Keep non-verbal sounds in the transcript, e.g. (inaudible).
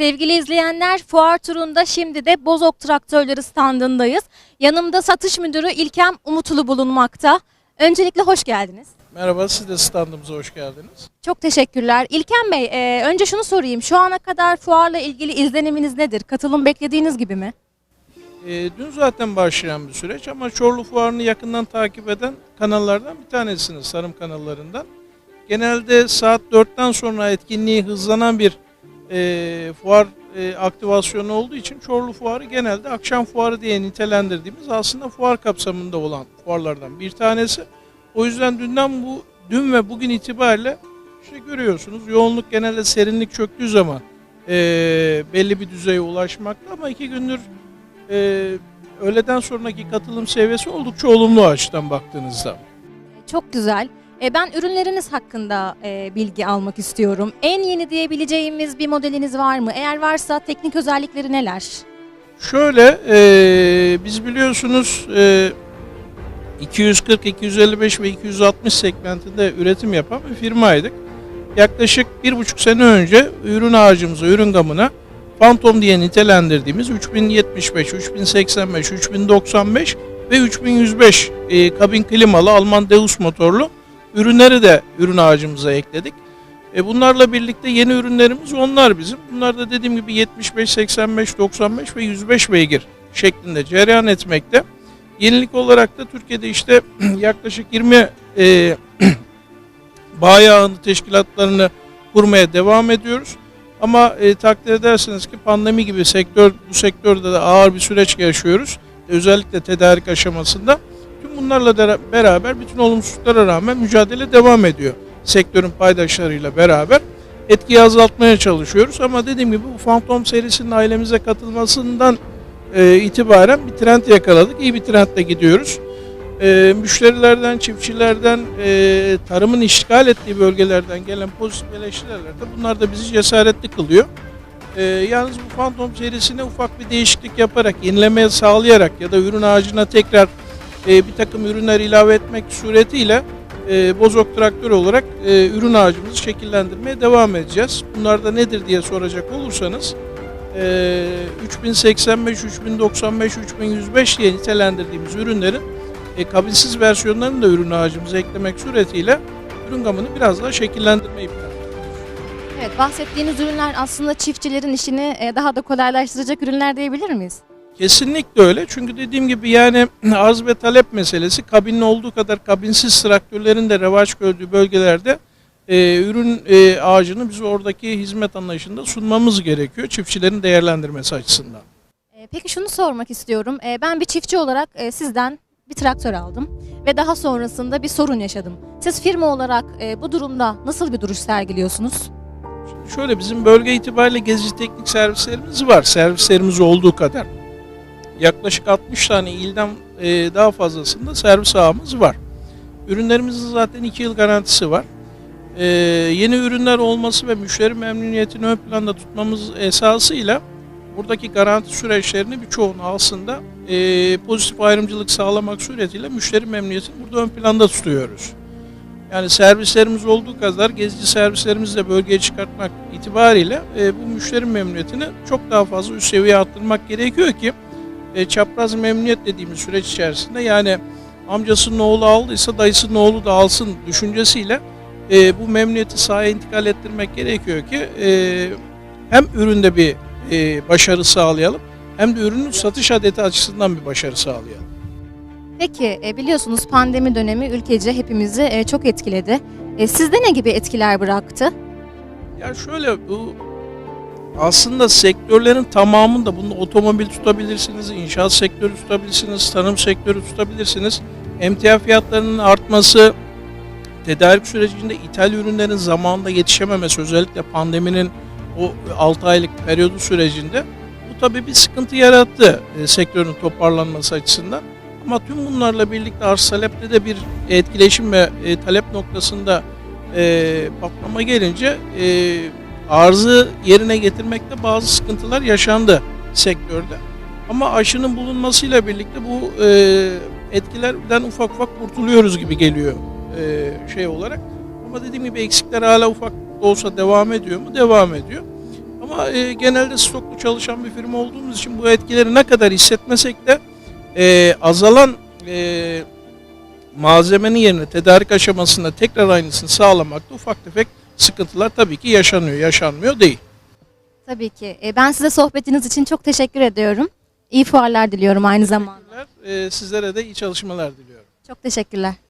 Sevgili izleyenler, fuar turunda şimdi de Bozok Traktörleri standındayız. Yanımda satış müdürü İlkem Umutlu bulunmakta. Öncelikle hoş geldiniz. Merhaba, siz de standımıza hoş geldiniz. Çok teşekkürler. İlkem Bey, e, önce şunu sorayım. Şu ana kadar fuarla ilgili izleniminiz nedir? Katılım beklediğiniz gibi mi? Ee, dün zaten başlayan bir süreç ama Çorlu Fuarı'nı yakından takip eden kanallardan bir tanesiniz, tarım kanallarından. Genelde saat 4'ten sonra etkinliği hızlanan bir e, fuar e, aktivasyonu olduğu için Çorlu Fuarı genelde akşam fuarı diye nitelendirdiğimiz aslında fuar kapsamında olan fuarlardan bir tanesi. O yüzden dünden bu dün ve bugün itibariyle işte görüyorsunuz yoğunluk genelde serinlik çöktüğü zaman e, belli bir düzeye ulaşmakta ama iki gündür e, öğleden sonraki katılım seviyesi oldukça olumlu açıdan baktığınızda. Çok güzel. E, ben ürünleriniz hakkında e, bilgi almak istiyorum. En yeni diyebileceğimiz bir modeliniz var mı? Eğer varsa teknik özellikleri neler? Şöyle e, biz biliyorsunuz e, 240, 255 ve 260 segmentinde üretim yapan bir firmaydık. Yaklaşık bir buçuk sene önce ürün ağacımıza, ürün gamına Phantom diye nitelendirdiğimiz 3075, 3085, 3095 ve 3105 e, kabin klimalı Alman Deus motorlu ürünleri de ürün ağacımıza ekledik. E bunlarla birlikte yeni ürünlerimiz onlar bizim. Bunlar da dediğim gibi 75, 85, 95 ve 105 beygir şeklinde cereyan etmekte. Yenilik olarak da Türkiye'de işte (clears throat) yaklaşık 20 e, (clears throat) bağ yağını teşkilatlarını kurmaya devam ediyoruz. Ama e, takdir edersiniz ki pandemi gibi sektör bu sektörde de ağır bir süreç yaşıyoruz. Özellikle tedarik aşamasında. Tüm bunlarla beraber bütün olumsuzluklara rağmen mücadele devam ediyor. Sektörün paydaşlarıyla beraber etkiyi azaltmaya çalışıyoruz. Ama dediğim gibi bu Phantom serisinin ailemize katılmasından e, itibaren bir trend yakaladık. İyi bir trendle gidiyoruz. E, müşterilerden, çiftçilerden, e, tarımın işgal ettiği bölgelerden gelen pozitif eleştiriler de bunlar da bizi cesaretli kılıyor. E, yalnız bu Phantom serisine ufak bir değişiklik yaparak, yenileme sağlayarak ya da ürün ağacına tekrar e, bir takım ürünler ilave etmek suretiyle e, Bozok Traktör olarak e, ürün ağacımızı şekillendirmeye devam edeceğiz. Bunlar da nedir diye soracak olursanız e, 3085, 3095, 3105 diye nitelendirdiğimiz ürünlerin e, kabinsiz versiyonlarını da ürün ağacımıza eklemek suretiyle ürün gamını biraz daha şekillendirmeyi planlıyoruz. Evet, bahsettiğiniz ürünler aslında çiftçilerin işini e, daha da kolaylaştıracak ürünler diyebilir miyiz? Kesinlikle öyle. Çünkü dediğim gibi yani (clears throat) arz ve talep meselesi kabinli olduğu kadar kabinsiz traktörlerin de revaç gördüğü bölgelerde e, ürün e, ağacını biz oradaki hizmet anlayışında sunmamız gerekiyor çiftçilerin değerlendirmesi açısından. E, Peki şunu sormak istiyorum. E, Ben bir çiftçi olarak e, sizden bir traktör aldım ve daha sonrasında bir sorun yaşadım. Siz firma olarak bu durumda nasıl bir duruş sergiliyorsunuz? Şöyle bizim bölge itibariyle gezici teknik servislerimiz var. Servislerimiz olduğu kadar. Yaklaşık 60 tane ilden e, daha fazlasında servis ağımız var. Ürünlerimizin zaten 2 yıl garantisi var. E, yeni ürünler olması ve müşteri memnuniyetini ön planda tutmamız esasıyla buradaki garanti süreçlerini birçoğunu aslında e, pozitif ayrımcılık sağlamak suretiyle müşteri memnuniyetini burada ön planda tutuyoruz. Yani servislerimiz olduğu kadar gezici servislerimizi de bölgeye çıkartmak itibariyle e, bu müşteri memnuniyetini çok daha fazla üst seviyeye arttırmak gerekiyor ki e, çapraz memnuniyet dediğimiz süreç içerisinde yani amcasının oğlu aldıysa dayısının oğlu da alsın düşüncesiyle e, bu memnuniyeti sahaya intikal ettirmek gerekiyor ki e, hem üründe bir e, başarı sağlayalım hem de ürünün satış adeti açısından bir başarı sağlayalım. Peki e, biliyorsunuz pandemi dönemi ülkece hepimizi e, çok etkiledi. E, Sizde ne gibi etkiler bıraktı? Ya şöyle bu aslında sektörlerin tamamında bunu otomobil tutabilirsiniz, inşaat sektörü tutabilirsiniz, tarım sektörü tutabilirsiniz. Emtia fiyatlarının artması, tedarik sürecinde ithal ürünlerin zamanında yetişememesi özellikle pandeminin o 6 aylık periyodu sürecinde bu tabii bir sıkıntı yarattı e, sektörün toparlanması açısından. Ama tüm bunlarla birlikte arz talepte de bir etkileşim ve e, talep noktasında e, patlama gelince e, arzı yerine getirmekte bazı sıkıntılar yaşandı sektörde. Ama aşının bulunmasıyla birlikte bu e, etkilerden ufak ufak kurtuluyoruz gibi geliyor e, şey olarak. Ama dediğim gibi eksikler hala ufak olsa devam ediyor mu? Devam ediyor. Ama e, genelde stoklu çalışan bir firma olduğumuz için bu etkileri ne kadar hissetmesek de e, azalan e, malzemenin yerine tedarik aşamasında tekrar aynısını sağlamakta ufak tefek sıkıntılar tabii ki yaşanıyor, yaşanmıyor değil. Tabii ki. E, ben size sohbetiniz için çok teşekkür ediyorum. İyi fuarlar diliyorum aynı zamanda. E, sizlere de iyi çalışmalar diliyorum. Çok teşekkürler.